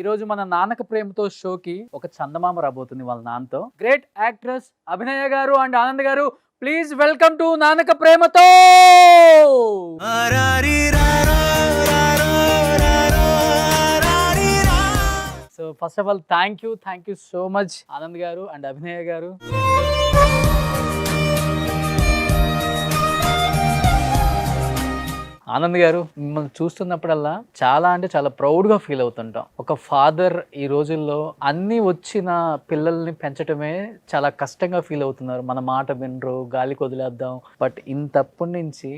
ఈ రోజు మన నాన్నక ప్రేమతో షోకి ఒక చందమామ రాబోతుంది వాళ్ళ నాన్నతో. గ్రేట్ యాక్ట్రెస్ అభినయ గారు అండ్ ఆనంద్ గారు ప్లీజ్ వెల్కమ్ టు నాన్నక ప్రేమతో! So first of all thank you thank you so much Anand garu and Abhinaya గారు. ఆనంద్ గారు మిమ్మల్ని చూస్తున్నప్పుడల్లా చాలా అంటే చాలా ప్రౌడ్గా ఫీల్ అవుతుంటాం. ఒక ఫాదర్ ఈ రోజుల్లో అన్నీ వచ్చిన పిల్లల్ని పెంచడమే చాలా కష్టంగా ఫీల్ అవుతున్నారు. మన మాట వినరు గాలికి వదిలేద్దాం బట్ ఇంతప్పటి నుంచి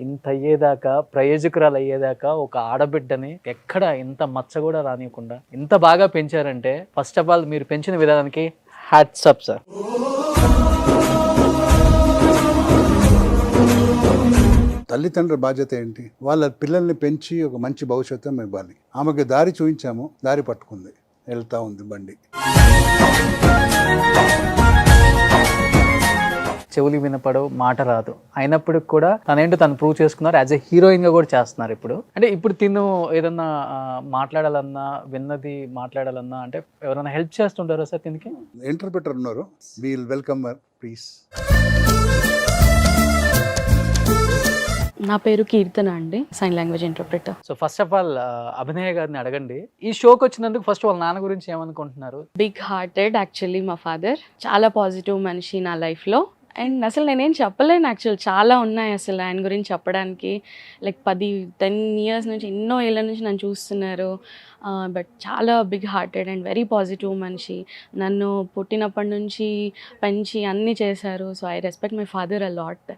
ఇంత అయ్యేదాకా ప్రయోజకురాలు అయ్యేదాకా ఒక ఆడబిడ్డని ఎక్కడ ఇంత మచ్చ కూడా రానియకుండా ఇంత బాగా పెంచారంటే ఫస్ట్ ఆఫ్ ఆల్ మీరు పెంచిన విధానానికి హ్యాట్సప్ సార్ తల్లిదండ్రుల బాధ్యత ఏంటి? వాళ్ళ పిల్లల్ని పెంచి ఒక మంచి భవిష్యత్తు ఇవ్వాలి. ఆమెకి దారి చూపించాము దారి పట్టుకుంది. వెళ్తా ఉంది బండి. చెవులు వినపడవు మాట రాదు. అయినప్పటికి కూడా తనేంటో తను ప్రూవ్ చేసుకున్నారు యాజ్ ఎ హీరోయిన్గా కూడా చేస్తున్నారు ఇప్పుడు. అంటే ఇప్పుడు తిను ఏదన్నా మాట్లాడాలన్నా విన్నది మాట్లాడాలన్నా అంటే ఎవరైనా హెల్ప్ చేస్తుంటారా సార్ దీనికి ఇంటర్ప్రిటర్ ఉన్నారు. వీల్ వెల్కమ్ ప్లీజ్ నా పేరు కీర్తన అండి sign language interpreter so first of all Abhinaya గారిని అడగండి. ఈ షోకి వచ్చినందుకు ఫస్ట్ వాళ్ళ నాన్న గురించి ఏమనుకుంటున్నారు? బిగ్ హార్టెడ్ యాక్చువల్లీ మా ఫాదర్ చాలా పాజిటివ్ మనిషి నా లైఫ్లో అండ్ అసలు నేనేం చెప్పలేను యాక్చువల్. చాలా ఉన్నాయి అసలు ఆయన గురించి చెప్పడానికి. లైక్ పది టెన్ ఇయర్స్ నుంచి ఎన్నో ఏళ్ళ నుంచి నన్ను చూస్తున్నారు. బట్ చాలా big hearted and very positive మనిషి. నన్ను పుట్టినప్పటి నుంచి పెంచి అన్నీ చేశారు. So I respect my father a lot.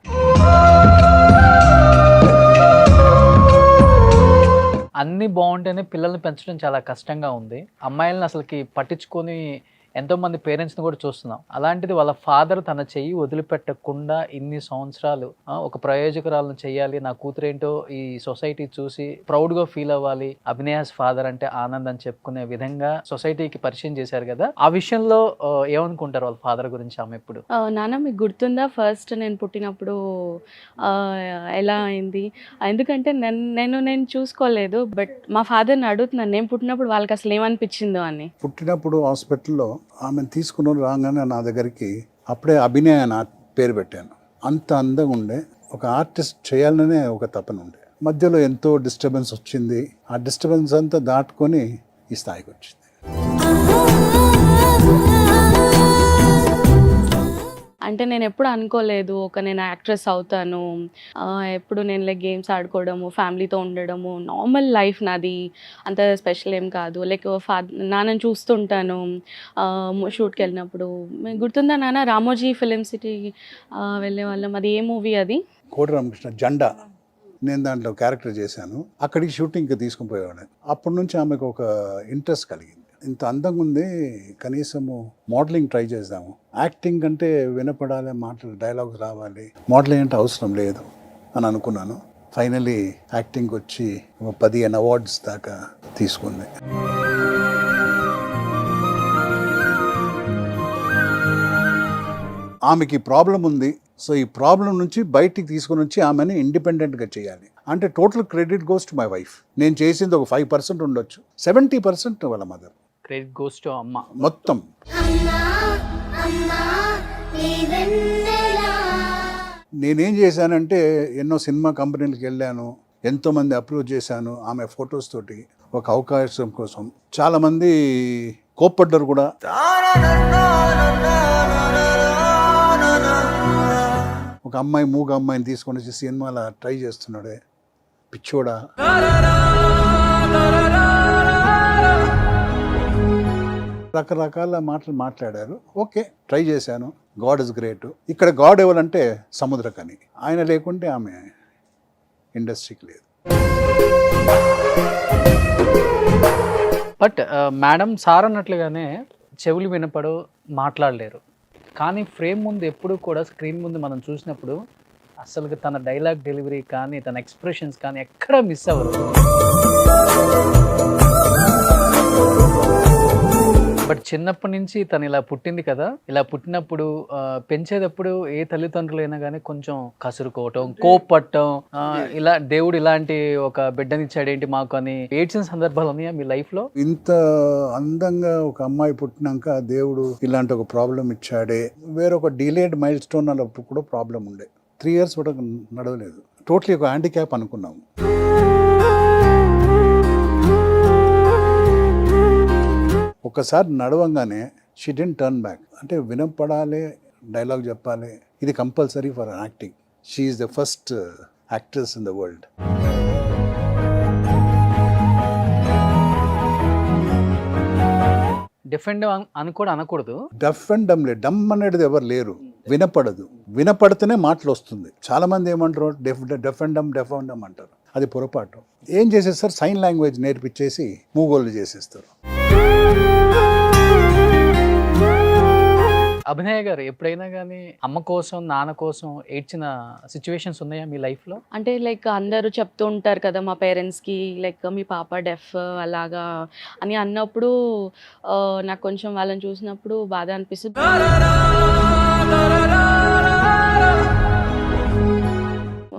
అన్నీ బాగుంటేనే పిల్లల్ని పెంచడం చాలా కష్టంగా ఉంది. అమ్మాయిలను అసలుకి పట్టించుకొని ఎంతో మంది పేరెంట్స్ని కూడా చూస్తున్నాం. అలాంటిది వాళ్ళ ఫాదర్ తన చెయ్యి వదిలిపెట్టకుండా ఇన్ని సంవత్సరాలు ఒక ప్రయోజకురాలను చేయాలి నా కూతురేంటో ఈ సొసైటీ చూసి ప్రౌడ్గా ఫీల్ అవ్వాలి అభినయాస్ ఫాదర్ అంటే ఆనంద్ అని చెప్పుకునే విధంగా సొసైటీకి పరిచయం చేశారు కదా. ఆ విషయంలో ఏమనుకుంటారు వాళ్ళ ఫాదర్ గురించి ఆమె ఇప్పుడు? నాన్న మీకు గుర్తుందా? ఫస్ట్ నేను పుట్టినప్పుడు ఎలా అయింది? ఎందుకంటే నేను నేను నేను చూసుకోలేదు బట్ మా ఫాదర్ని అడుగుతున్నాను నేను పుట్టినప్పుడు వాళ్ళకి అసలు ఏమనిపించిందో అని. పుట్టినప్పుడు హాస్పిటల్లో ఆమెను తీసుకుని రాగానే నా దగ్గరికి అప్పుడే అభినయ నా పేరు పెట్టాను. అంత అందంగా ఉండే ఒక ఆర్టిస్ట్ చేయాలనే ఒక తపన ఉండే. మధ్యలో ఎంతో డిస్టర్బెన్స్ వచ్చింది. ఆ డిస్టర్బెన్స్ అంతా దాటుకొని ఈ స్థాయికి వచ్చింది. అంటే నేను ఎప్పుడు అనుకోలేదు ఒక నేను యాక్ట్రెస్ అవుతాను ఎప్పుడు నేను లైక్ గేమ్స్ ఆడుకోవడము ఫ్యామిలీతో ఉండడము నార్మల్ లైఫ్ నాది అంత స్పెషల్ ఏం కాదు. లైక్ ఫాదర్ నాన్నని చూస్తుంటాను షూట్కి వెళ్ళినప్పుడు. గుర్తుందా నాన్న రామోజీ ఫిలిం సిటీ వెళ్ళే వాళ్ళం అది ఏ మూవీ అది? కోటి రామకృష్ణ జెండా. నేను దాంట్లో క్యారెక్టర్ చేశాను. అక్కడికి షూటింగ్కి తీసుకుని పోయేవాడిని అప్పటి నుంచి ఆమెకు ఒక ఇంట్రెస్ట్ కలిగింది. ఇంత అందంగా ఉంది కనీసము మోడలింగ్ ట్రై చేద్దాము. యాక్టింగ్ అంటే వినపడాలి మాటలు డైలాగ్స్ రావాలి. మోడలింగ్ అంటే అవసరం లేదు అని అనుకున్నాను. ఫైనలీ యాక్టింగ్ వచ్చి పదిహేను అవార్డ్స్ దాకా తీసుకుంది. ఆమెకి ప్రాబ్లం ఉంది. సో ఈ ప్రాబ్లం నుంచి బయటికి తీసుకొని వచ్చి ఆమెని ఇండిపెండెంట్గా చేయాలి. అంటే total credit goes to my wife. నేను చేసింది ఒక ఫైవ్ పర్సెంట్ ఉండొచ్చు. సెవెంటీ పర్సెంట్ వాళ్ళ మదర్. క్రెడిట్ గోస్ టు అమ్మ. మొత్తం. నేనేం చేశానంటే ఎన్నో సినిమా కంపెనీలకు వెళ్ళాను ఎంతోమంది అప్రోచ్ చేశాను ఆమె ఫొటోస్ తోటి ఒక అవకాశం కోసం. చాలామంది కోప్పడ్డారు కూడా. ఒక అమ్మాయి మూగ అమ్మాయిని తీసుకొని వచ్చి సినిమాలో ట్రై చేస్తున్నాడే. పిచ్చోడా. రకరకాల మాటలు మాట్లాడారు. ఓకే ట్రై చేశాను. God is great. ఇక్కడ గాడ్ ఎవరంటే సముద్రకని. ఆయన లేకుంటే ఆమె ఇండస్ట్రీకి లేదు. బట్ మేడం సార్ అన్నట్లుగానే చెవులు వినపడు మాట్లాడలేరు. కానీ ఫ్రేమ్ ముందు ఎప్పుడు కూడా స్క్రీన్ ముందు మనం చూసినప్పుడు అసలు తన డైలాగ్ డెలివరీ కానీ తన ఎక్స్ప్రెషన్స్ కానీ ఎక్కడ మిస్ అవ్వరు. బట్ చిన్నప్పటి నుంచి తను ఇలా పుట్టింది కదా ఇలా పుట్టినప్పుడు పెంచేటప్పుడు ఏ తల్లిదండ్రులైనా కానీ కొంచెం కసురుకోవటం కోప్పట్టం ఆ, ఇలా దేవుడు ఇలాంటి ఒక బిడ్డనిచ్చాడు ఏంటి మాకు అని ఏడ్చిన సందర్భాలు ఉన్నాయా మీ లైఫ్లో? ఇంత అందంగా ఒక అమ్మాయి పుట్టినాక దేవుడు ఇలాంటి ఒక ప్రాబ్లం ఇచ్చాడే. వేరొక డిలేడ్ మైల్ స్టోన్ అన్నప్పుడు కూడా ప్రాబ్లం ఉండే. త్రీ ఇయర్స్ కూడా నడవలేదు. టోటలీ ఒక హ్యాండిక్యాప్ అనుకున్నాము. ఒకసారి నడవంగానే షీ డెంట్ టర్న్ బ్యాక్ అంటే వినపడాలి డైలాగ్ చెప్పాలి. ఇది compulsory for acting she is the first actress in the world defend అని కూడా అనకూడదు. డఫ్ అండ్ డమ్ డమ్ అనేది ఎవరు లేరు. వినపడదు. వినపడితేనే మాటలు వస్తుంది. చాలా మంది ఏమంటారు? Deaf deaf and dumb deaf and dumb అంటారు. అది పొరపాటు. ఏం చేసేస్తారు సైన్ లాంగ్వేజ్ నేర్పించేసి మూగోళ్ళు చేసేస్తారు. అభినయ్ గారు ఎప్పుడైనా కానీ అమ్మ కోసం నాన్న కోసం ఏడ్చిన సిచ్యువేషన్స్ ఉన్నాయా మీ లైఫ్లో? అంటే లైక్ అందరూ చెప్తూ ఉంటారు కదా మా పేరెంట్స్కి లైక్ మీ పాప డెఫ్ అలాగా అని అన్నప్పుడు నాకు కొంచెం వాళ్ళని చూసినప్పుడు బాధ అనిపిస్తుంది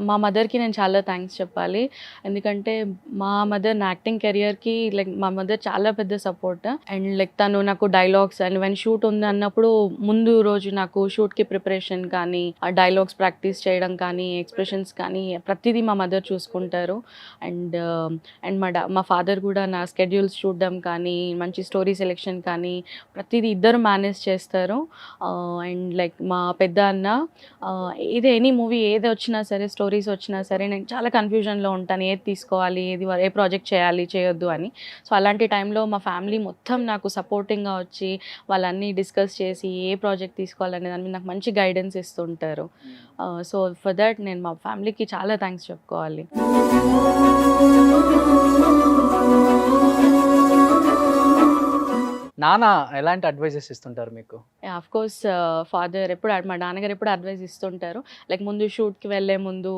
మా మదర్కి నేను చాలా థ్యాంక్స్ చెప్పాలి. ఎందుకంటే మా మదర్ నా యాక్టింగ్ కెరియర్కి లైక్ మా మదర్ చాలా పెద్ద సపోర్ట్. అండ్ లైక్ తను నాకు డైలాగ్స్ అండ్ వెన్ షూట్ ఉంది అన్నప్పుడు ముందు రోజు నాకు షూట్కి ప్రిపరేషన్ కానీ ఆ డైలాగ్స్ ప్రాక్టీస్ చేయడం కానీ ఎక్స్ప్రెషన్స్ కానీ ప్రతిదీ మా మదర్ చూసుకుంటారు. అండ్ అండ్ మా డా మా ఫాదర్ కూడా నా స్కెడ్యూల్స్ చూడడం కానీ మంచి స్టోరీ సెలెక్షన్ కానీ ప్రతిదీ ఇద్దరు మేనేజ్ చేస్తారు. అండ్ లైక్ మా పెద్ద అన్న ఏది ఎనీ మూవీ ఏది వచ్చినా సరే స్టోరీ స్టోరీస్ వచ్చినా సరే నేను చాలా కన్ఫ్యూజన్లో ఉంటాను. ఏది తీసుకోవాలి ఏది ఏ ప్రాజెక్ట్ చేయాలి చేయొద్దు అని. సో అలాంటి టైంలో మా ఫ్యామిలీ మొత్తం నాకు సపోర్టింగ్గా వచ్చి వాళ్ళన్నీ డిస్కస్ చేసి ఏ ప్రాజెక్ట్ తీసుకోవాలనే దాని మీద నాకు మంచి గైడెన్స్ ఇస్తుంటారు. సో ఫర్ దట్ నేను మా ఫ్యామిలీకి చాలా థ్యాంక్స్ చెప్పుకోవాలి. నాన్న ఎలాంటి అడ్వైజెస్ ఇస్తుంటారు మీకు? ఆఫ్ కోర్స్ ఫాదర్ ఎప్పుడు మా నాన్నగారు ఎప్పుడు అడ్వైస్ ఇస్తుంటారు. లైక్ ముందు షూట్కి వెళ్ళే ముందు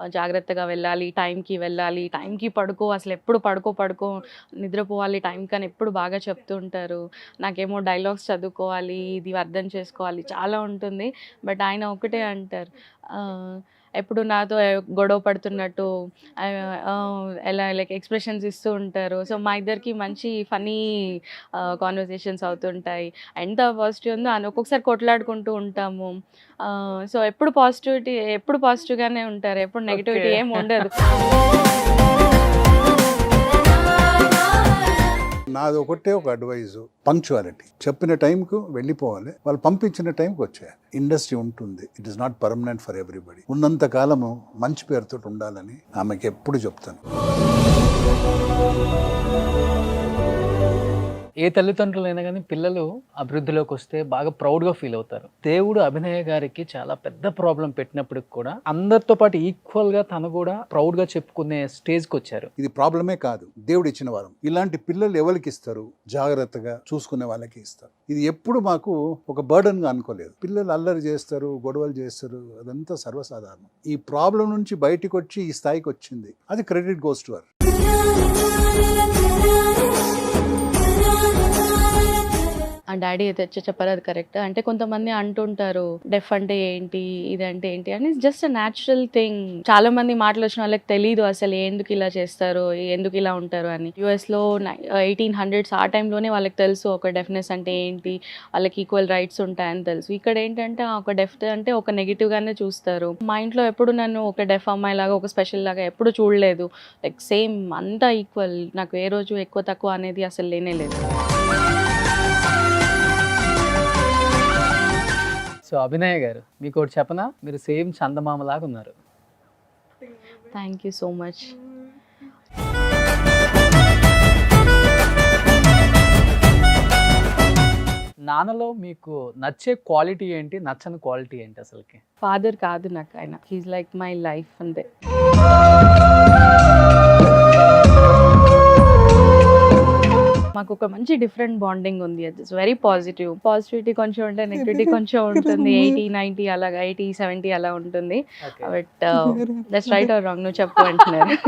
uh, జాగ్రత్తగా వెళ్ళాలి టైంకి వెళ్ళాలి టైంకి పడుకో అసలు ఎప్పుడు పడుకో పడుకో నిద్రపోవాలి టైం కానీ ఎప్పుడు బాగా చెప్తూ ఉంటారు. నాకేమో డైలాగ్స్ చదువుకోవాలి ఇది అర్థం చేసుకోవాలి చాలా ఉంటుంది. బట్ ఆయన ఒకటే అంటారు. Uh, ఎప్పుడు నాతో గొడవ పడుతున్నట్టు ఎలా లైక్ ఎక్స్ప్రెషన్స్ ఇస్తూ ఉంటారు. సో మా ఇద్దరికి మంచి ఫనీ కాన్వర్సేషన్స్ అవుతుంటాయి. ఎంత పాజిటివ్ ఉందో అని ఒక్కొక్కసారి కొట్లాడుకుంటూ ఉంటాము. సో ఎప్పుడు పాజిటివిటీ ఎప్పుడు పాజిటివ్గానే ఉంటారు. ఎప్పుడు నెగిటివిటీ. ఏం ఉండదు. నాది ఒకటే ఒక అడ్వైజ్ పంక్చువాలిటీ చెప్పిన టైంకు వెళ్ళిపోవాలి. వాళ్ళు పంపించిన టైంకి వచ్చేయాలి. ఇండస్ట్రీ ఉంటుంది. It is not permanent for everybody ఉన్నంత కాలము మంచి పేరుతో ఉండాలని ఆమెకి ఎప్పుడు చెప్తాను. ఏ తల్లిదండ్రులైనా కానీ పిల్లలు అభివృద్ధిలోకి వస్తే బాగా ప్రౌడ్గా ఫీల్ అవుతారు. దేవుడు అభినయ గారికి చాలా పెద్ద ప్రాబ్లం పెట్టినప్పటికి కూడా అందరితో పాటు ఈక్వల్గా తను కూడా ప్రౌడ్గా చెప్పుకునే స్టేజ్కి వచ్చారు. ఇది ప్రాబ్లమే కాదు. దేవుడు ఇచ్చిన వారం. ఇలాంటి పిల్లలు ఎవరికి ఇస్తారు? జాగ్రత్తగా చూసుకునే వాళ్ళకి ఇస్తారు. ఇది ఎప్పుడు మాకు ఒక బర్డన్గా అనుకోలేదు. పిల్లలు అల్లరి చేస్తారు గొడవలు చేస్తారు అదంతా సర్వసాధారణం. ఈ ప్రాబ్లం నుంచి బయటికి వచ్చి ఈ స్థాయికి వచ్చింది. అది క్రెడిట్ గోస్ టు ఆ డాడీ అయితే వచ్చి చెప్పారు అది కరెక్ట్. అంటే కొంతమంది అంటుంటారు డెఫ్ అంటే ఏంటి? ఇది అంటే ఏంటి? అని. జస్ట్ న్యాచురల్ థింగ్ చాలా మంది మాటలు వచ్చిన వాళ్ళకి తెలియదు అసలు ఎందుకు ఇలా చేస్తారు ఎందుకు ఇలా ఉంటారు అని. యుఎస్లో ఎయిటీన్ హండ్రెడ్స్ ఆ టైంలోనే వాళ్ళకి తెలుసు ఒక డెఫ్నెస్ అంటే ఏంటి వాళ్ళకి ఈక్వల్ రైట్స్ ఉంటాయని తెలుసు. ఇక్కడ ఏంటంటే ఒక డెఫ్ అంటే ఒక నెగిటివ్ గానే చూస్తారు. మా ఇంట్లో ఎప్పుడు నన్ను ఒక డెఫ్ అమ్మాయి లాగా ఒక స్పెషల్ లాగా ఎప్పుడు చూడలేదు. లైక్ సేమ్ అంతా ఈక్వల్ నాకు ఏ రోజు ఎక్కువ తక్కువ అనేది అసలు లేనే లేదు. సో అభినయ గారు మీకు ఒకటి చెప్పనా? మీరు సేమ్ చందమామ లాగా ఉన్నారు. థ్యాంక్ యూ సో మచ్ నాన్నలో మీకు నచ్చే క్వాలిటీ ఏంటి? నచ్చని క్వాలిటీ ఏంటి అసలుకి? ఫాదర్ కాదు నాకు ఆయన హీస్ లైక్ మై లైఫ్ అంతే. మాకు ఒక మంచి డిఫరెంట్ బాండింగ్ ఉంది. అది వెరీ పాజిటివ్. పాజిటివిటీ కొంచెం ఉంటే నెగిటివిటీ కొంచెం ఉంటుంది. ఎయిటీ నైంటీ అలాగా ఎయిటీ సెవెంటీ అలా ఉంటుంది. But that's right or wrong నువ్వు చెప్పు అంటున్నారు.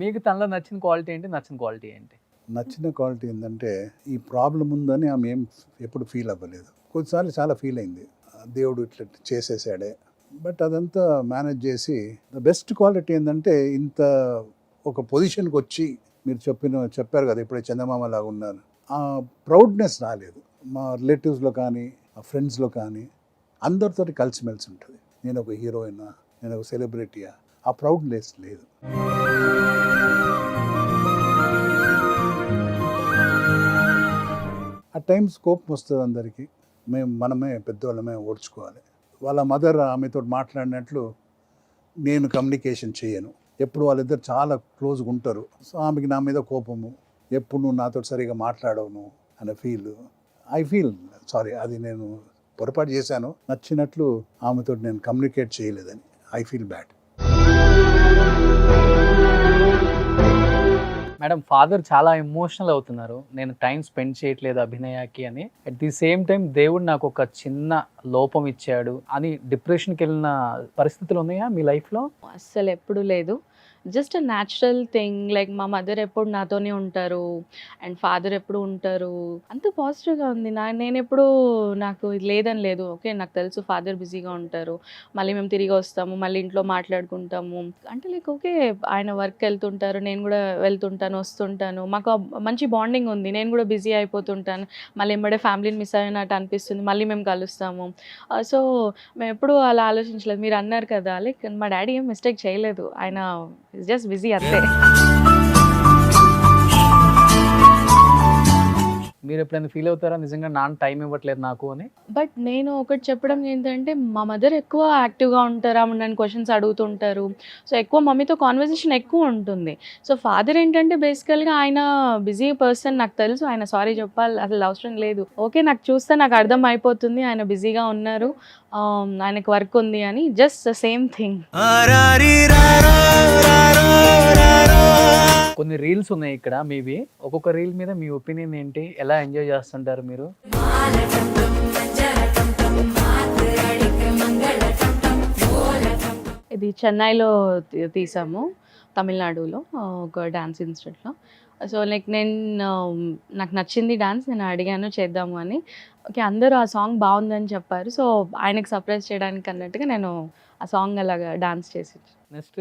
మీకు తనలో నచ్చిన క్వాలిటీ ఏంటి? నచ్చిన క్వాలిటీ ఏంటి? నచ్చిన క్వాలిటీ ఏంటంటే ఈ ప్రాబ్లం ఉందని ఆమె ఏం ఎప్పుడు ఫీల్ అవ్వలేదు. కొన్నిసార్లు చాలా ఫీల్ అయింది. దేవుడు ఇట్లా చేసేసాడే. బట్ అదంతా మేనేజ్ చేసి ద బెస్ట్ క్వాలిటీ ఏంటంటే ఇంత ఒక పొజిషన్కి వచ్చి మీరు చెప్పిన చెప్పారు కదా ఇప్పుడే చందమామ లాగా ఉన్నారు. ఆ ప్రౌడ్నెస్ రాలేదు. మా రిలేటివ్స్లో కానీ ఆ ఫ్రెండ్స్లో కానీ అందరితోటి కలిసిమెలిసి ఉంటుంది. నేను ఒక హీరోయినా నేను ఒక సెలబ్రిటీయా ఆ ప్రౌడ్నెస్ లేదు. ఆ టైమ్స్ కోపం వస్తుంది అందరికీ. మేము మనమే పెద్దవాళ్ళమే ఓడ్చుకోవాలి. వాళ్ళ మదర్ ఆమెతో మాట్లాడినట్లు నేను కమ్యూనికేషన్ చేయను. ఎప్పుడు వాళ్ళిద్దరు చాలా క్లోజ్గా ఉంటారు. సో ఆమెకి నా మీద కోపము. ఎప్పుడు నువ్వు నాతో సరిగా మాట్లాడవును అనే ఫీల్. ఐ ఫీల్ సారీ అది నేను పొరపాటు చేశాను. నచ్చినట్లు ఆమెతో నేను కమ్యూనికేట్ చేయలేదని. I feel bad. Madam father చాలా ఎమోషనల్ అవుతున్నారు. నేను టైం స్పెండ్ చేయట్లేదు అభినయాకి అని. అట్ ది సేమ్ టైం దేవుడు నాకు ఒక చిన్న లోపం ఇచ్చాడు అని డిప్రెషన్కి వెళ్ళిన పరిస్థితులు ఉన్నాయా మీ లైఫ్లో? అస్సలు ఎప్పుడు లేదు. Just a natural thing like మా మదర్ ఎప్పుడు నాతోనే ఉంటారు అండ్ ఫాదర్ ఎప్పుడు ఉంటారు. అంత పాజిటివ్గా ఉంది. నా నేను ఎప్పుడు నాకు ఇది లేదని లేదు. ఓకే నాకు తెలుసు ఫాదర్ బిజీగా ఉంటారు. మళ్ళీ మేము తిరిగి వస్తాము మళ్ళీ ఇంట్లో మాట్లాడుకుంటాము. అంటే లైక్ ఓకే ఆయన వర్క్ వెళ్తుంటారు నేను కూడా వెళ్తుంటాను వస్తుంటాను. మాకు మంచి బాండింగ్ ఉంది. నేను కూడా బిజీ అయిపోతుంటాను. మళ్ళీ ఎంబడే ఫ్యామిలీని మిస్ అయినట్టు అనిపిస్తుంది. మళ్ళీ మేము కలుస్తాము. సో మేము ఎప్పుడు అలా ఆలోచించలేదు. మీరు అన్నారు కదా లైక్ మా డాడీ ఏం మిస్టేక్ చేయలేదు. ఆయన జస్ట్ బిజీ అంతే మీరు ఎప్పుడైనా ఫీల్ అవుతారా? నిజంగా నాన్న టైం ఇవ్వట్లేదు నాకు అని? బట్ నేను ఒకటి చెప్పడం ఏంటంటే మా మదర్ ఎక్కువ యాక్టివ్గా ఉంటారు? ఆమె నన్ను క్వశ్చన్స్ అడుగుతుంటారు. సో ఎక్కువ మమ్మీతో కాన్వర్జేషన్ ఎక్కువ ఉంటుంది. సో ఫాదర్ ఏంటంటే బేసికల్గా ఆయన బిజీ పర్సన్ నాకు తెలుసు. ఆయన సారీ చెప్పాలి. అసలు అవసరం లేదు. ఓకే నాకు చూస్తే నాకు అర్థం అయిపోతుంది. ఆయన బిజీగా ఉన్నారు. Um, ఆయనకు వర్క్ ఉంది అని. జస్ట్ సేమ్ థింగ్ కొన్ని రీల్స్ ఉన్నాయి ఇక్కడ మీవి. ఒక్కొక్క రీల్ మీద మీ ఒపీనియన్ ఏంటి? ఎలా ఎంజాయ్ చేస్తుంటారు మీరు? ఇది చెన్నైలో తీసాము తమిళనాడులో ఒక డ్యాన్స్ ఇన్స్టిట్యూట్లో. సో లైక్ నేను నాకు నచ్చింది డ్యాన్స్ నేను అడిగాను చేద్దాము అని. ఓకే అందరూ ఆ సాంగ్ బాగుందని చెప్పారు. సో ఆయనకు సర్ప్రైజ్ చేయడానికి అన్నట్టుగా నేను ఆ సాంగ్ అలాగా డాన్స్ చేసి నెక్స్ట్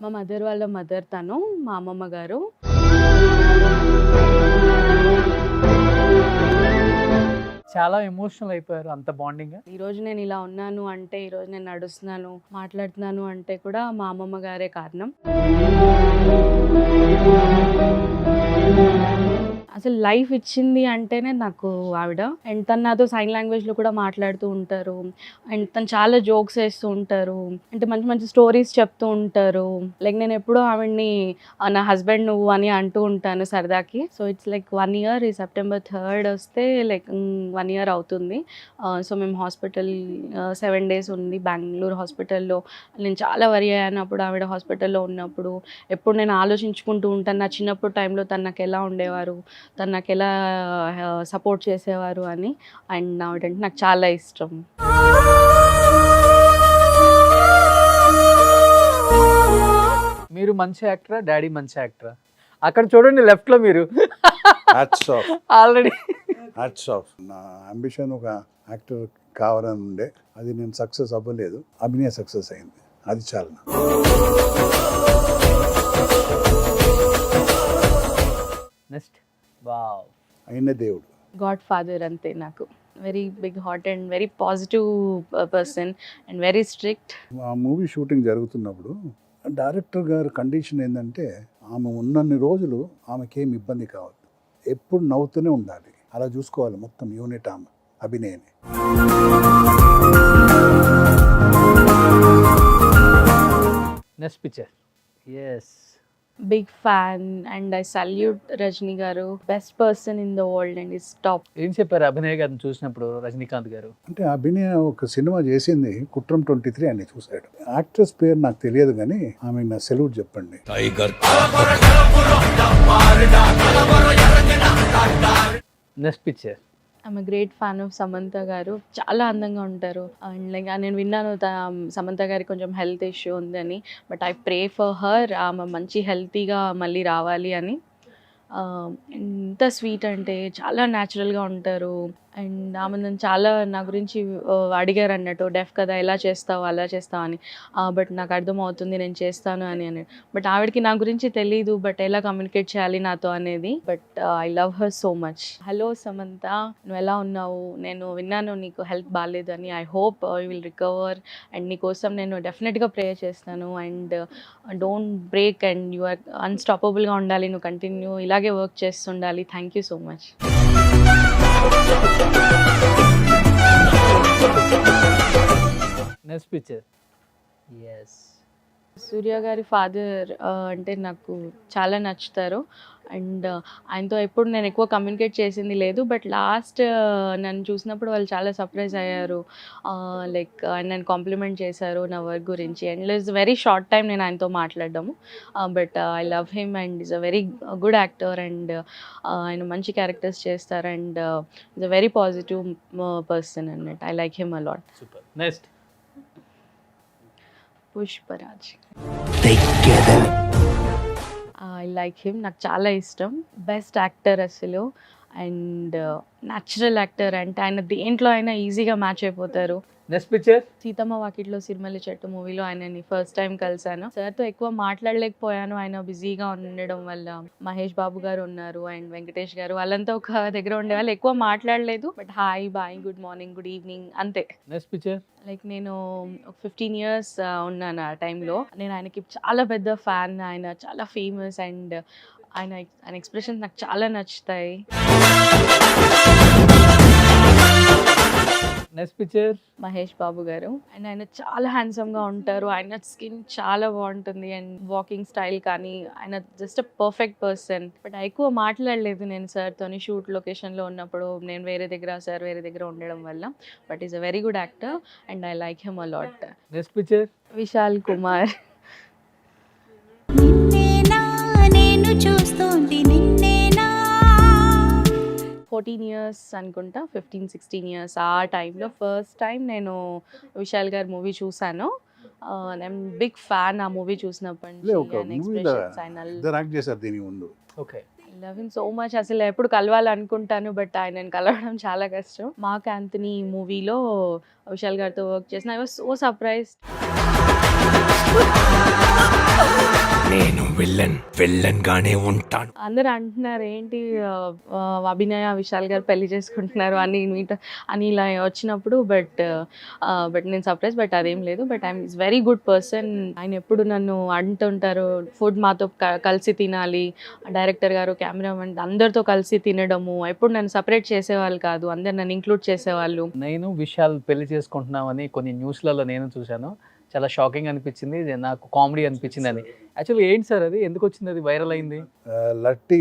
మా మదర్ వాళ్ళ మదర్ తను మా అమ్మమ్మ గారు. చాలా ఎమోషనల్ అయిపోయారు అంత బాండింగ్. ఈ రోజు నేను ఇలా ఉన్నాను అంటే ఈ రోజు నేను నడుస్తున్నాను మాట్లాడుతున్నాను అంటే కూడా మా అమ్మమ్మ గారే కారణం. అసలు లైఫ్ ఇచ్చింది అంటేనే నాకు ఆవిడ. అండ్ తను నాతో సైన్ లాంగ్వేజ్లో కూడా మాట్లాడుతూ ఉంటారు. అండ్ తను చాలా జోక్స్ వేస్తూ ఉంటారు. అంటే మంచి మంచి స్టోరీస్ చెప్తూ ఉంటారు. లైక్ నేను ఎప్పుడూ ఆవిడ్ని నా హస్బెండ్ నువ్వు అని అంటూ ఉంటాను సరదాకి. So it's like one year ఈ సెప్టెంబర్ థర్డ్ వస్తే లైక్ వన్ ఇయర్ అవుతుంది. సో మేము హాస్పిటల్ సెవెన్ డేస్ ఉంది బెంగళూరు హాస్పిటల్లో నేను చాలా వరి అయ్యాను అప్పుడు ఆవిడ హాస్పిటల్లో ఉన్నప్పుడు. ఎప్పుడు నేను ఆలోచించుకుంటూ ఉంటాను. నా చిన్నప్పుడు టైంలో తను నాకు ఎలా ఉండేవారు? తను నాకు ఎలా సపోర్ట్ చేసేవారు అని. అండ్ ఆవిడంటే నాకు చాలా ఇష్టం. మీరు మంచి యాక్టరా డాడీ మంచి యాక్టరా? అక్కడ చూడండి లెఫ్ట్లో మీరు. ఆల్రెడీ. హ్యాట్స్ ఆఫ్ నా అంబిషన్ ఒక యాక్టర్ కావాలని ఉండే. అది నేను సక్సెస్ అవ్వలేదు. అభినయ సక్సెస్ అయింది. అది చాలు నాకు. నెక్స్ట్. వావ్. అయిన దేవుడు. గాడ్ ఫాదర్ అంతే నాకు. Very big heart and very positive person and very strict. ఆ మూవీ షూటింగ్ జరుగుతున్నప్పుడు డైరెక్టర్ గారి కండిషన్ ఏంటంటే ఆమె ఉన్నన్ని రోజులు ఆమెకేం ఇబ్బంది కావద్దు. ఎప్పుడు నవ్వుతూనే ఉండాలి. అలా చూసుకోవాలి మొత్తం యూనిట్ ఆమె అభినయని. Next picture yes big fan and I salute Rajini garu. Best person in the world and is top. ఏం చెప్పారు అభినయ్ గారిని చూసినప్పుడు రజనీకాంత్ గారు? అంటే అభినయ ఒక సినిమా చేసింది కుట్రం ట్వంటీ త్రీ అని చూశాడు. యాక్ట్రెస్ పేరు నాకు తెలియదు కానీ ఆమె నా సెల్యూట్ చెప్పండి. Next picture. I'm great fan of Samantha garu. చాలా అందంగా ఉంటారు. అండ్ లైక్ నేను విన్నాను సమంత um, గారికి కొంచెం హెల్త్ ఇష్యూ ఉందని. But I pray for her ఆమె మంచి హెల్తీగా మళ్ళీ రావాలి అని. Um, ఎంత స్వీట్ అంటే చాలా న్యాచురల్గా ఉంటారు. అండ్ ఆమె నన్ను చాలా నా గురించి అడిగారు అన్నట్టు డెఫ్ కదా ఎలా చేస్తావు అలా చేస్తావు అని. బట్ నాకు అర్థమవుతుంది నేను చేస్తాను అని అని బట్ ఆవిడకి నా గురించి తెలీదు బట్ ఎలా కమ్యూనికేట్ చేయాలి నాతో అనేది. But I love her so much hello Samantha నువ్వు ఎలా ఉన్నావు? నేను విన్నాను నీకు హెల్త్ బాగాలేదు అని. I hope you will recover and నీకోసం నేను డెఫినెట్గా ప్రేయర్ చేస్తాను and don't break and you are అన్స్టాపబుల్గా ఉండాలి. నువ్వు కంటిన్యూ ఇలాగే work చేస్తుండాలి. Thank you so much next picture yes Surya గారి ఫాదర్ అంటే నాకు చాలా నచ్చుతారు. అండ్ ఆయనతో ఎప్పుడు నేను ఎక్కువ కమ్యూనికేట్ చేసింది లేదు. బట్ లాస్ట్ నన్ను చూసినప్పుడు వాళ్ళు చాలా సర్ప్రైజ్ అయ్యారు. లైక్ ఆయన నన్ను కాంప్లిమెంట్ చేశారు నా వర్క్ గురించి. And it's very short time నేను ఆయనతో మాట్లాడడము. But I love him and is a very good actor and ఆయన మంచి క్యారెక్టర్స్ చేస్తారు. And is a very positive person అన్నట్టు I like him a lot super. Next. Pushparaj. I like him నాకు చాలా ఇష్టం. బెస్ట్ యాక్టర్ అసలు. And natural actor అంటే ఆయన దేంట్లో అయినా ఈజీగా మ్యాచ్ అయిపోతారు. నెక్స్ట్ పిక్చర్ సీతమ్మ వాకిట్లో సిరిమల్లి చెట్టు మూవీలో ఆయనని ఫస్ట్ టైం కలిసాను సార్తో ఎక్కువ మాట్లాడలేకపోయాను. ఆయన బిజీగా ఉండడం వల్ల మహేష్ బాబు గారు ఉన్నారు అండ్ వెంకటేష్ గారు. వాళ్ళంతా ఒక దగ్గర ఉండేవాళ్ళు. ఎక్కువ మాట్లాడలేదు but hi bye good morning good evening అంతే. నెక్స్ట్ పిక్చర్ లైక్ నేను ఒక ఫిఫ్టీన్ ఇయర్స్ ఉన్నాను ఆ టైంలో నేను ఆయనకి చాలా పెద్ద ఫ్యాన్ ఆయన చాలా ఫేమస్ అండ్ ఆయన ఆయన ఎక్స్ప్రెషన్స్ నాకు చాలా నచ్చుతాయి. నెక్స్ట్ పిక్చర్ మహేష్ బాబు గారు. అండ్ ఆయన చాలా హ్యాండ్సమ్గా ఉంటారు. ఆయన స్కిన్ చాలా బాగుంటుంది. అండ్ వాకింగ్ స్టైల్ కానీ ఆయన just a perfect person but ఎక్కువ మాట్లాడలేదు నేను సార్తోని షూట్ లొకేషన్లో ఉన్నప్పుడు. నేను వేరే దగ్గర సార్ వేరే దగ్గర ఉండడం వల్ల. But is a very good actor and I like him a lot next picture Vishal Kumar నిన్నేనా fourteen years అనుకుంటా ఫిఫ్టీన్ సిక్స్టీన్ ఇయర్స్ ఆ టైంలో ఫస్ట్ టైం నేను విశాల్ గారి మూవీ చూసాను. నేను బిగ్ ఫ్యాన్ ఆ మూవీ చూసినప్పటి నుంచి ఆయన ఆయన okay love him so much అసలు ఎప్పుడు కలవాలనుకుంటాను బట్ ఆయనను కలవడం చాలా కష్టం. మార్క్ యాంథనీ మూవీలో విశాల్ గారితో వర్క్ చేసిన. ఐ వాజ్ సో సర్ప్రైజ్ నేను విల్లన్ విల్లన్ గానే ఉంటాను. అందరూ అంటున్నారు ఏంటి ఆ, అభినయ విశాల్ గారు పెళ్ళి చేసుకుంటున్నారు? అని మీట అని ఇలా వచ్చినప్పుడు బట్ బట్ నేను సర్ప్రైజ్ బట్ అదేం లేదు. But I'm is very good person. ఆయన ఎప్పుడు నన్ను అంటుంటారు ఫుడ్ మాతో క- కలిసి తినాలి. డైరెక్టర్ గారు కెమెరామెన్ అందరితో కలిసి తినడము. ఎప్పుడు నన్ను సపరేట్ చేసేవాళ్ళు కాదు. అందరు నన్ను ఇంక్లూడ్ చేసేవాళ్ళు. నేను విశాల్ పెళ్ళి చేసుకుంటున్నామని కొన్ని న్యూస్లలో నేను చూశాను. చాలా షాకింగ్ అనిపించింది. నాకు కామెడీ అనిపించింది అని. యాక్చువల్లీ ఏంటి సార్ అది? ఎందుకు వచ్చింది అది? వైరల్ అయింది? లట్టి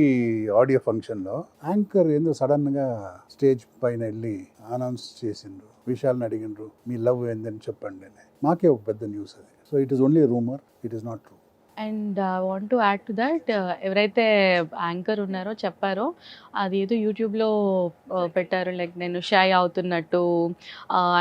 ఆడియో ఫంక్షన్లో యాంకర్ ఏందో సడన్గా స్టేజ్ పైన వెళ్ళి అనౌన్స్ చేసిండ్రు. విషయాలను అడిగిండ్రు మీ లవ్ ఏందని చెప్పండి అని. మాకే ఒక పెద్ద న్యూస్ అది. So it is only rumour it is not true. And want to add to that ఎవరైతే యాంకర్ ఉన్నారో చెప్పారో అది ఏదో యూట్యూబ్లో పెట్టారు. లైక్ నేను షై అవుతున్నట్టు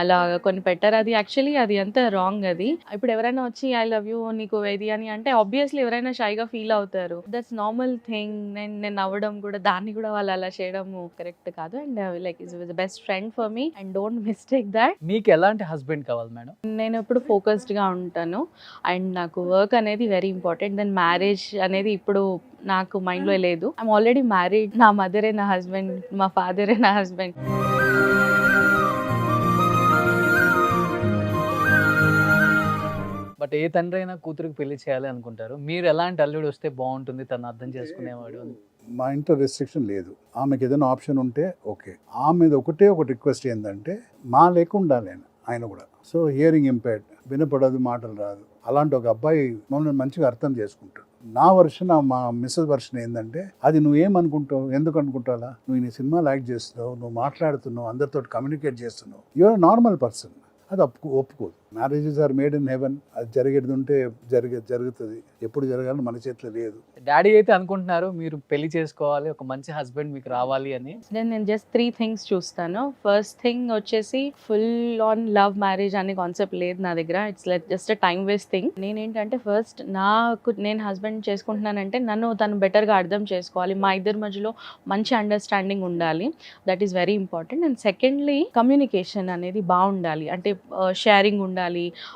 అలా కొన్ని పెట్టారు. అది యాక్చువల్లీ అది అంత రాంగ్ అది. ఇప్పుడు ఎవరైనా వచ్చి ఐ లవ్ యూ నీకు ఇది అని అంటే ఆబ్వియస్లీ ఎవరైనా షైగా ఫీల్ అవుతారు. That's normal thing. నేను నేను నవ్వడం కూడా దాన్ని కూడా వాళ్ళు అలా చేయడం కరెక్ట్ కాదు. And like is best friend for me. And don't mistake that. మీకు ఎలాంటి హస్బెండ్ కావాలి మేడం? నేను ఎప్పుడు ఫోకస్డ్గా ఉంటాను. అండ్ నాకు వర్క్ అనేది వెరీ ఇంపార్టెంట్ దెన్ మ్యారేజ్ అనేది ఇప్పుడు నాకు మైండ్లో లేదు. ఐమ్ ఆల్రెడీ మ్యారీడ్ నా మదరే నా హస్బెండ్ మా ఫాదరే నా హస్బెండ్. బట్ ఏ తండ్రి అయినా కూతురికి పెళ్ళి చేయాలి అనుకుంటారు. మీరు ఎలాంటి అల్లుడు వస్తే బాగుంటుంది? తను అర్థం చేసుకునేవాడు అని. మా ఇంట్లో రెస్ట్రిక్షన్ లేదు. ఆమెకి ఏదైనా ఆప్షన్ ఉంటే ఓకే. ఆమె ఒకటే ఒక రిక్వెస్ట్ ఏంటంటే మా లేకుండా ఆయన ఆయన కూడా. సో హియరింగ్ ఇంపైర్డ్ వినపడదు మాటలు రాదు. అలాంటి ఒక అబ్బాయి మమ్మల్ని మంచిగా అర్థం చేసుకుంటాడు. నా వర్షన్ మా మిస్సెస్ వర్షన్ ఏంటంటే అది నువ్వేమనుకుంటావు? ఎందుకు అనుకుంటావా నువ్వు నీ సినిమాలు యాక్ట్ చేస్తున్నావు నువ్వు మాట్లాడుతున్నావు అందరితో కమ్యూనికేట్ చేస్తున్నావు. Your normal person. అది ఒప్పుకో ఒప్పుకోదు. Marriages are made in heaven అది జరిగేది ఉంటే జరిగే జరుగుతుంది. ఎప్పుడు జరగాలని మన చేతిలో లేదు. డాడీ అయితే అనుకుంటున్నారు మీరు పెళ్ళి చేసుకోవాలి ఒక మంచి హస్బెండ్ మీకు రావాలి అని. దెన్ నేను జస్ట్ త్రీ థింగ్స్ చూస్తాను. ఫస్ట్ థింగ్ వచ్చేసి ఫుల్ ఆన్ లవ్ మ్యారేజ్ అనే కాన్సెప్ట్ లేదు నా దగ్గర. It's like just time waste thing నేనేంటంటే ఫస్ట్ నాకు నేను హస్బెండ్ చేసుకుంటున్నానంటే నన్ను తను బెటర్గా అర్థం చేసుకోవాలి. మా ఇద్దరి మధ్యలో మంచి అండర్స్టాండింగ్ ఉండాలి. That is very important and secondly communication అనేది బాగుండాలి. అంటే షేరింగ్ ఉండాలి.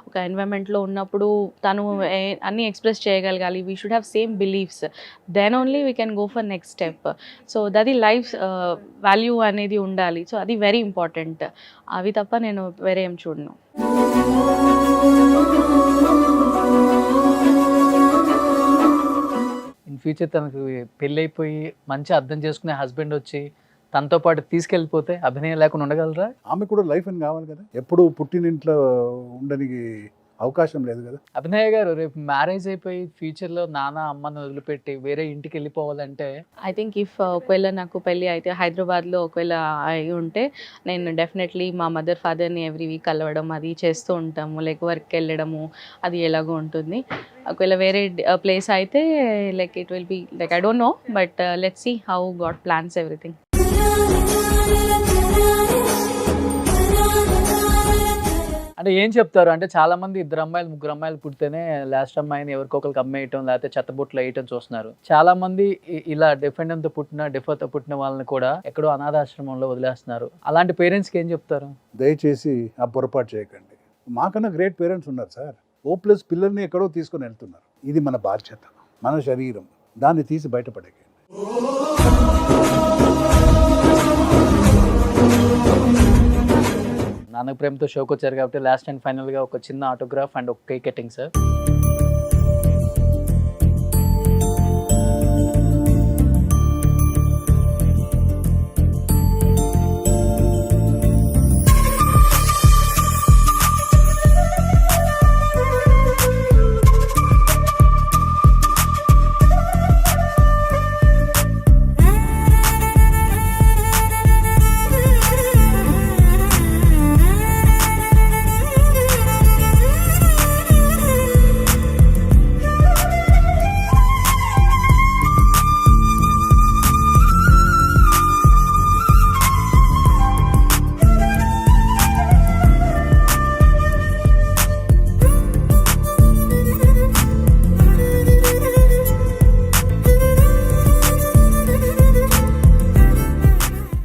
ఒక ఎన్వైరన్మెంట్లో ఉన్నప్పుడు తను ఏ- అన్ని ఎక్స్ప్రెస్ చేయగలగాలి. We should have same beliefs then only we can go for next step so దది life value అనేది ఉండాలి. సో అది వెరీ ఇంపార్టెంట్ అవి తప్ప నేను వేరే ఏం చూడను. ఇన్ ఫ్యూచర్ తనకు పెళ్ళి అయిపోయి మంచి అర్థం చేసుకునే హస్బెండ్ వచ్చి తనతో పాటు తీసుకెళ్ళిపోతే అభినయం లేకుండా ఉండగలరా? ఆమె కూడా లైఫ్ అని కావాలి కదా. ఎప్పుడు పుట్టినింట్లో ఉండడానికి అవకాశం లేదు కదా. అభినయ్ గారు రేపు మ్యారేజ్ అయిపోయి ఫ్యూచర్లో నాన్న అమ్మని వదిలిపెట్టి వేరే ఇంటికి వెళ్ళిపోవాలంటే? ఐ థింక్ ఇఫ్ ఒకవేళ నాకు పెళ్ళి అయితే హైదరాబాద్లో ఒకవేళ అయి ఉంటే నేను డెఫినెట్లీ మా మదర్ ఫాదర్ని ఎవ్రీ వీక్ కలవడం అది చేస్తూ ఉంటాము. లైక్ వర్క్కి వెళ్ళడము అది ఎలాగో ఉంటుంది. ఒకవేళ వేరే ప్లేస్ అయితే like it will be like I don't know but let see how God plans everything అంటే ఏం చెప్తారు? అంటే చాలా మంది ఇద్దరు అమ్మాయిలు ముగ్గురు అమ్మాయిలు పుడితేనే లాస్ట్ అమ్మాయిని ఎవరికొకరికి అమ్మేయటం లేకపోతే చెత్తబుట్లు వేయటం చూస్తున్నారు. చాలా మంది ఇలా డిఫెండెంట్తో పుట్టిన డిఫర్తో పుట్టిన వాళ్ళని కూడా ఎక్కడో అనాథాశ్రమంలో వదిలేస్తున్నారు. అలాంటి పేరెంట్స్కి ఏం చెప్తారు? దయచేసి ఆ పొరపాటు చేయకండి. మాకన్నా గ్రేట్ పేరెంట్స్ ఉన్నారు సార్. ఓ ప్లస్ పిల్లల్ని ఎక్కడో తీసుకొని వెళ్తున్నారు. ఇది మన బాధ్యత మన శరీరం. దాన్ని తీసి బయటపడకండి నాన్న ప్రేమతో షోకి వచ్చారు కాబట్టి లాస్ట్ అండ్ ఫైనల్గా ఒక చిన్న ఆటోగ్రాఫ్ అండ్ ఒక కేక్ కటింగ్ సార్.